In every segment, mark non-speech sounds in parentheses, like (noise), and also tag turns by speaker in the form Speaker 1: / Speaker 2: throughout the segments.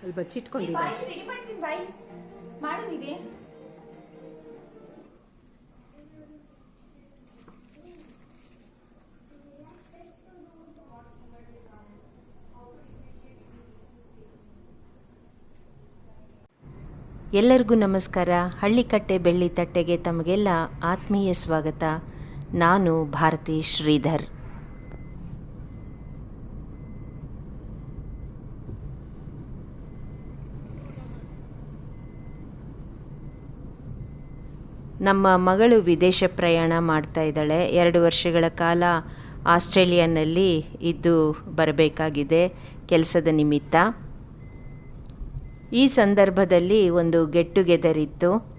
Speaker 1: ಅಲ್ಲಿ ಬಚ್ಚಿಟ್ಕೊಂಡಿಲ್ಲ
Speaker 2: ಬಾಯ್ ರೆಡಿ ಮಾಡ್ತೀನಿ ಬಾಯ್. ಮಾಡು ನಿಧಿ.
Speaker 3: ಎಲ್ಲರಿಗೂ ನಮಸ್ಕಾರ. ಹಳ್ಳಿಕಟ್ಟೆ ಬೆಳ್ಳಿ ತಟ್ಟೆಗೆ ತಮಗೆಲ್ಲ ಆತ್ಮೀಯ ಸ್ವಾಗತ. ನಾನು ಭಾರತಿ ಶ್ರೀಧರ್. ನಮ್ಮ ಮಗಳು ವಿದೇಶ ಪ್ರಯಾಣ ಮಾಡ್ತಾ ಇದ್ದಾಳೆ. ಎರಡು ವರ್ಷಗಳ ಕಾಲ ಆಸ್ಟ್ರೇಲಿಯಾನಲ್ಲಿ ಇದ್ದು ಬರಬೇಕಾಗಿದೆ ಕೆಲಸದ ನಿಮಿತ್ತ. ಈ ಸಂದರ್ಭದಲ್ಲಿ ಒಂದು ಗೆಟ್ ಟುಗೆದರ್ ಇತ್ತು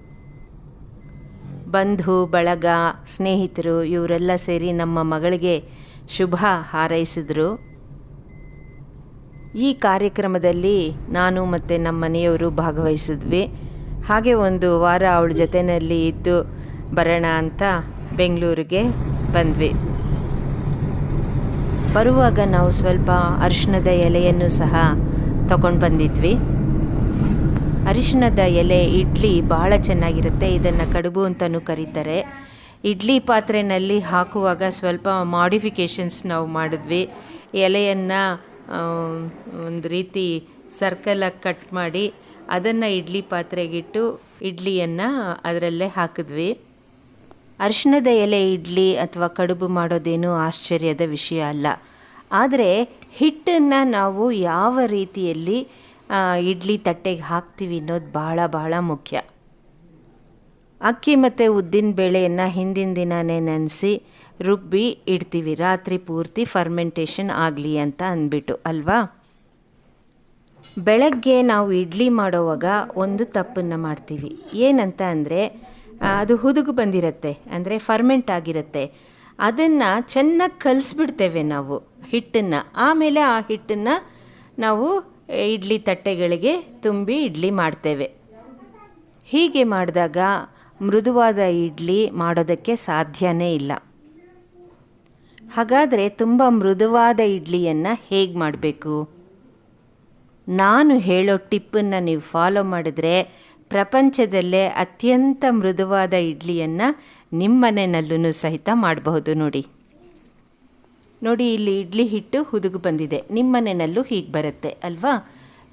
Speaker 3: ಬಂಧು, ಬಳಗ, ಸ್ನೇಹಿತರು ಇವರೆಲ್ಲ ಸೇರಿ ನಮ್ಮ ಮಗಳಿಗೆ ಶುಭ ಹಾರೈಸಿದರು. ಈ ಕಾರ್ಯಕ್ರಮದಲ್ಲಿ ನಾನು ಮತ್ತು ನಮ್ಮ ಮನೆಯವರು ಭಾಗವಹಿಸಿದ್ವಿ. ಹಾಗೆ ಒಂದು ವಾರ ಅವಳ ಜೊತೆಯಲ್ಲಿ ಇದ್ದು ಬರೋಣ ಅಂತ ಬೆಂಗಳೂರಿಗೆ ಬಂದ್ವಿ. ಬರುವಾಗ ನಾವು ಸ್ವಲ್ಪ ಅರಿಶಿಣದ ಎಲೆಯನ್ನು ಸಹ ತಗೊಂಡು ಬಂದಿದ್ವಿ. ಅರಿಶಿಣದ ಎಲೆ ಇಡ್ಲಿ ಬಹಳ ಚೆನ್ನಾಗಿರುತ್ತೆ. ಇದನ್ನು ಕಡುಬು ಅಂತಲೂ ಕರೀತಾರೆ. ಇಡ್ಲಿ ಪಾತ್ರೆಯಲ್ಲಿ ಹಾಕುವಾಗ ಸ್ವಲ್ಪ ಮಾಡಿಫಿಕೇಷನ್ಸ್ ನಾವು ಮಾಡಿದ್ವಿ. ಎಲೆಯನ್ನು ಒಂದು ರೀತಿ ಸರ್ಕಲಾಗಿ ಕಟ್ ಮಾಡಿ ಅದನ್ನು ಇಡ್ಲಿ ಪಾತ್ರೆಗಿಟ್ಟು ಇಡ್ಲಿಯನ್ನು ಅದರಲ್ಲೇ ಹಾಕಿದ್ವಿ. ಅರಿಶಿಣದ ಎಲೆ ಇಡ್ಲಿ ಅಥವಾ ಕಡುಬು ಮಾಡೋದೇನು ಆಶ್ಚರ್ಯದ ವಿಷಯ ಅಲ್ಲ. ಆದರೆ ಹಿಟ್ಟನ್ನು ನಾವು ಯಾವ ರೀತಿಯಲ್ಲಿ ಇಡ್ಲಿ ತಟ್ಟೆಗೆ ಹಾಕ್ತೀವಿ ಅನ್ನೋದು ಭಾಳ ಭಾಳ ಮುಖ್ಯ. ಅಕ್ಕಿ ಮತ್ತು ಉದ್ದಿನ ಬೇಳೆಯನ್ನು ಹಿಂದಿನ ದಿನವೇ ನೆನೆಸಿ ರುಬ್ಬಿ ಇಡ್ತೀವಿ. ರಾತ್ರಿ ಪೂರ್ತಿ ಫರ್ಮೆಂಟೇಷನ್ ಆಗಲಿ ಅಂತ ಅಂದ್ಬಿಟ್ಟು, ಅಲ್ವಾ? ಬೆಳಗ್ಗೆ ನಾವು ಇಡ್ಲಿ ಮಾಡೋವಾಗ ಒಂದು ತಪ್ಪನ್ನು ಮಾಡ್ತೀವಿ. ಏನಂತ ಅಂದರೆ ಅದು ಹುದುಗು ಬಂದಿರುತ್ತೆ, ಅಂದರೆ ಫರ್ಮೆಂಟ್ ಆಗಿರುತ್ತೆ. ಅದನ್ನು ಚೆನ್ನಾಗಿ ಕಲಿಸ್ಬಿಡ್ತೇವೆ ನಾವು ಹಿಟ್ಟನ್ನು. ಆಮೇಲೆ ಆ ಹಿಟ್ಟನ್ನು ನಾವು ಇಡ್ಲಿ ತಟ್ಟೆಗಳಿಗೆ ತುಂಬಿ ಇಡ್ಲಿ ಮಾಡ್ತೇವೆ. ಹೀಗೆ ಮಾಡಿದಾಗ ಮೃದುವಾದ ಇಡ್ಲಿ ಮಾಡೋದಕ್ಕೆ ಸಾಧ್ಯನೇ ಇಲ್ಲ. ಹಾಗಾದರೆ ತುಂಬ ಮೃದುವಾದ ಇಡ್ಲಿಯನ್ನು ಹೇಗೆ ಮಾಡಬೇಕು? ನಾನು ಹೇಳೋ ಟಿಪ್ಪನ್ನು ನೀವು ಫಾಲೋ ಮಾಡಿದ್ರೆ ಪ್ರಪಂಚದಲ್ಲೇ ಅತ್ಯಂತ ಮೃದುವಾದ ಇಡ್ಲಿಯನ್ನು ನಿಮ್ಮ ಮನೆಯಲ್ಲೂ ಸಹಿತ ಮಾಡಬಹುದು ನೋಡಿ. ನೋಡಿ, ಇಲ್ಲಿ ಇಡ್ಲಿ ಹಿಟ್ಟು ಹುದುಗು ಬಂದಿದೆ. ನಿಮ್ಮ ಮನೆಯಲ್ಲೂ ಹೀಗೆ ಬರುತ್ತೆ, ಅಲ್ವಾ?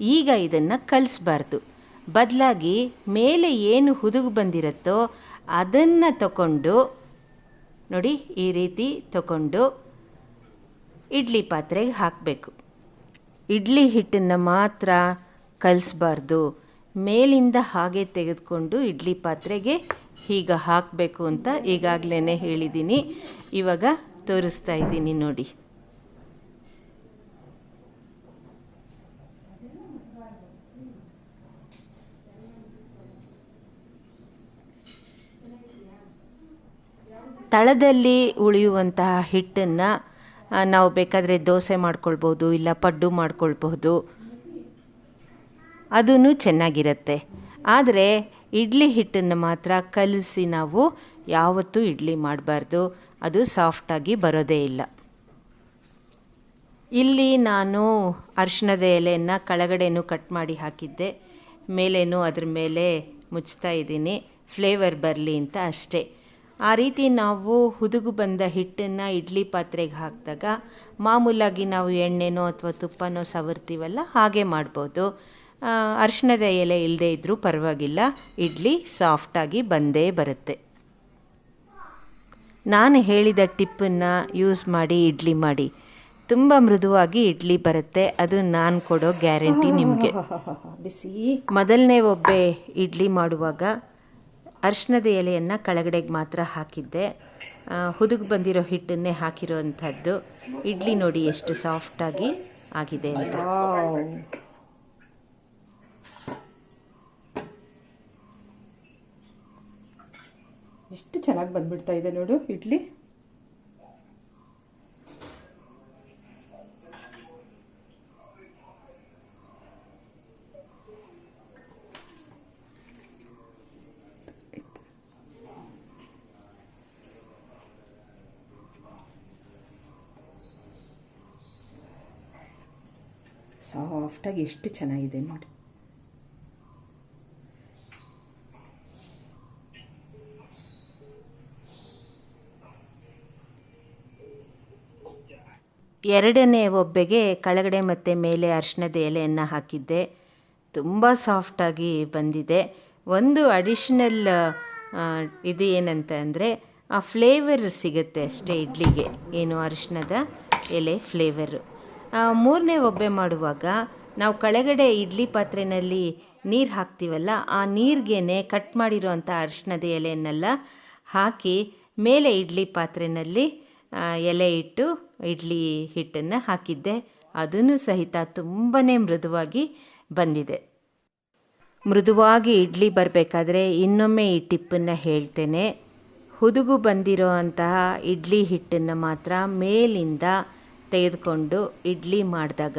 Speaker 3: ಈಗ ಇದನ್ನು ಕಲಿಸ್ಬಾರ್ದು. ಬದಲಾಗಿ ಮೇಲೆ ಏನು ಹುದುಗು ಬಂದಿರುತ್ತೋ ಅದನ್ನು ತಗೊಂಡು ನೋಡಿ, ಈ ರೀತಿ ತಗೊಂಡು ಇಡ್ಲಿ ಪಾತ್ರೆಗೆ ಹಾಕಬೇಕು. ಇಡ್ಲಿ ಹಿಟ್ಟನ್ನು ಮಾತ್ರ ಕಲಿಸ್ಬಾರ್ದು. ಮೇಲಿಂದ ಹಾಗೆ ತೆಗೆದುಕೊಂಡು ಇಡ್ಲಿ ಪಾತ್ರೆಗೆ ಹೀಗೆ ಹಾಕಬೇಕು ಅಂತ ಈಗಾಗಲೇ ಹೇಳಿದ್ದೀನಿ ಇವಾಗ ತೋರಿಸ್ತಾ ಇದ್ದೀನಿ ನೋಡಿ. ತಳದಲ್ಲಿ ಉಳಿಯುವಂತಹ ಹಿಟ್ಟನ್ನು ನಾವು ಬೇಕಾದರೆ ದೋಸೆ ಮಾಡ್ಕೊಳ್ಬೋದು ಇಲ್ಲ ಪಡ್ಡು ಮಾಡ್ಕೊಳ್ಬಹುದು. ಅದೂ ಚೆನ್ನಾಗಿರುತ್ತೆ. ಆದರೆ ಇಡ್ಲಿ ಹಿಟ್ಟನ್ನು ಮಾತ್ರ ಕಲಸಿ ನಾವು ಯಾವತ್ತೂ ಇಡ್ಲಿ ಮಾಡಬಾರ್ದು. ಅದು ಸಾಫ್ಟಾಗಿ ಬರೋದೇ ಇಲ್ಲ. ಇಲ್ಲಿ ನಾನು ಅರಿಶಿಣದ ಎಲೆಯನ್ನು ಕೆಳಗಡೆನೂ ಕಟ್ ಮಾಡಿ ಹಾಕಿದ್ದೆ. ಮೇಲೇನೂ ಅದ್ರ ಮೇಲೆ ಮುಚ್ತಾ ಇದ್ದೀನಿ. ಫ್ಲೇವರ್ ಬರಲಿ ಅಂತ ಅಷ್ಟೇ. ಆ ರೀತಿ ನಾವು ಹುದುಗು ಬಂದ ಹಿಟ್ಟನ್ನು ಇಡ್ಲಿ ಪಾತ್ರೆಗೆ ಹಾಕಿದಾಗ ಮಾಮೂಲಾಗಿ ನಾವು ಎಣ್ಣೆನೋ ಅಥವಾ ತುಪ್ಪನೋ ಸವರ್ತೀವಲ್ಲ ಹಾಗೆ ಮಾಡ್ಬೋದು. ಅರಿಶಿಣದ ಎಲೆ ಇಲ್ಲದೇ ಇದ್ದರೂ ಪರವಾಗಿಲ್ಲ. ಇಡ್ಲಿ ಸಾಫ್ಟಾಗಿ ಬಂದೇ ಬರುತ್ತೆ. ನಾನು ಹೇಳಿದ ಟಿಪ್ಪನ್ನು ಯೂಸ್ ಮಾಡಿ ಇಡ್ಲಿ ಮಾಡಿ. ತುಂಬ ಮೃದುವಾಗಿ ಇಡ್ಲಿ ಬರುತ್ತೆ. ಅದು ನಾನು ಕೊಡೋ ಗ್ಯಾರಂಟಿ ನಿಮಗೆ. (laughs)
Speaker 1: ಬಿಸಿ.
Speaker 3: ಮೊದಲನೇ ಒಬ್ಬೆ ಇಡ್ಲಿ ಮಾಡುವಾಗ ಅರಿಶಿಣದ ಎಲೆಯನ್ನು ಕೆಳಗಡೆಗೆ ಮಾತ್ರ ಹಾಕಿದ್ದೆ. ಹುದುಗಿ ಬಂದಿರೋ ಹಿಟ್ಟನ್ನೇ ಹಾಕಿರೋ ಅಂಥದ್ದು ಇಡ್ಲಿ ನೋಡಿ ಎಷ್ಟು ಸಾಫ್ಟಾಗಿ ಆಗಿದೆ ಅಂತ.
Speaker 1: ಎಷ್ಟು ಚೆನ್ನಾಗಿ ಬಂದ್ಬಿಡ್ತಾ ಇದೆ ನೋಡು ಇಡ್ಲಿ. ಸಾಫ್ಟಾಗಿ ಎಷ್ಟು ಚೆನ್ನಾಗಿದೆ ನೋಡಿ.
Speaker 3: ಎರಡನೇ ಒಬ್ಬೆಗೆ ಕೆಳಗಡೆ ಮತ್ತು ಮೇಲೆ ಅರಿಶಿಣದ ಎಲೆಯನ್ನು ಹಾಕಿದ್ದೆ. ತುಂಬ ಸಾಫ್ಟಾಗಿ ಬಂದಿದೆ. ಒಂದು ಅಡಿಷ್ನಲ್ ಇದು ಏನಂತ ಅಂದರೆ, ಆ ಫ್ಲೇವರ್ ಸಿಗುತ್ತೆ ಅಷ್ಟೇ ಇಡ್ಲಿಗೆ. ಏನು ಅರಿಶಿಣದ ಎಲೆ ಫ್ಲೇವರು. ಮೂರನೇ ಒಬ್ಬೆ ಮಾಡುವಾಗ ನಾವು ಕೆಳಗಡೆ ಇಡ್ಲಿ ಪಾತ್ರೆಯಲ್ಲಿ ನೀರು ಹಾಕ್ತೀವಲ್ಲ, ಆ ನೀರಿಗೇನೆ ಕಟ್ ಮಾಡಿರೋವಂಥ ಅರಿಶಿಣದ ಎಲೆಯನ್ನೆಲ್ಲ ಹಾಕಿ ಮೇಲೆ ಇಡ್ಲಿ ಪಾತ್ರೆಯಲ್ಲಿ ಎಲೆ ಇಟ್ಟು ಇಡ್ಲಿ ಹಿಟ್ಟನ್ನು ಹಾಕಿದ್ದೆ. ಅದನ್ನು ಸಹಿತ ತುಂಬಾ ಮೃದುವಾಗಿ ಬಂದಿದೆ. ಮೃದುವಾಗಿ ಇಡ್ಲಿ ಬರಬೇಕಾದ್ರೆ ಇನ್ನೊಮ್ಮೆ ಈ ಟಿಪ್ಪನ್ನು ಹೇಳ್ತೇನೆ. ಹುದುಗು ಬಂದಿರೋ ಅಂತಹ ಇಡ್ಲಿ ಹಿಟ್ಟನ್ನು ಮಾತ್ರ ಮೇಲಿಂದ ತೆಗೆದುಕೊಂಡು ಇಡ್ಲಿ ಮಾಡಿದಾಗ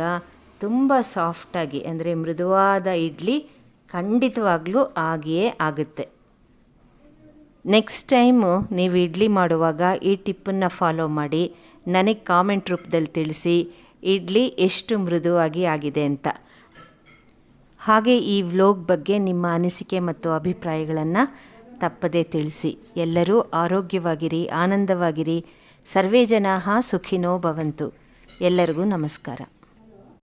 Speaker 3: ತುಂಬ ಸಾಫ್ಟಾಗಿ, ಅಂದರೆ ಮೃದುವಾದ ಇಡ್ಲಿ ಖಂಡಿತವಾಗ್ಲೂ ಆಗಿಯೇ ಆಗುತ್ತೆ. ನೆಕ್ಸ್ಟ್ ಟೈಮು ನೀವು ಇಡ್ಲಿ ಮಾಡುವಾಗ ಈ ಟಿಪ್ಪನ್ನು ಫಾಲೋ ಮಾಡಿ, ನನಗೆ ಕಾಮೆಂಟ್ ರೂಪದಲ್ಲಿ ತಿಳಿಸಿ ಇಡ್ಲಿ ಎಷ್ಟು ಮೃದುವಾಗಿ ಆಗಿದೆ ಅಂತ. ಹಾಗೆ ಈ ವ್ಲೋಗ್ ಬಗ್ಗೆ ನಿಮ್ಮ ಅನಿಸಿಕೆ ಮತ್ತು ಅಭಿಪ್ರಾಯಗಳನ್ನು ತಪ್ಪದೇ ತಿಳಿಸಿ. ಎಲ್ಲರೂ ಆರೋಗ್ಯವಾಗಿರಿ, ಆನಂದವಾಗಿರಿ. ಸರ್ವೇ ಜನಾಹ ಸುಖಿನೋ ಭವಂತು. ಎಲ್ಲರಿಗೂ ನಮಸ್ಕಾರ.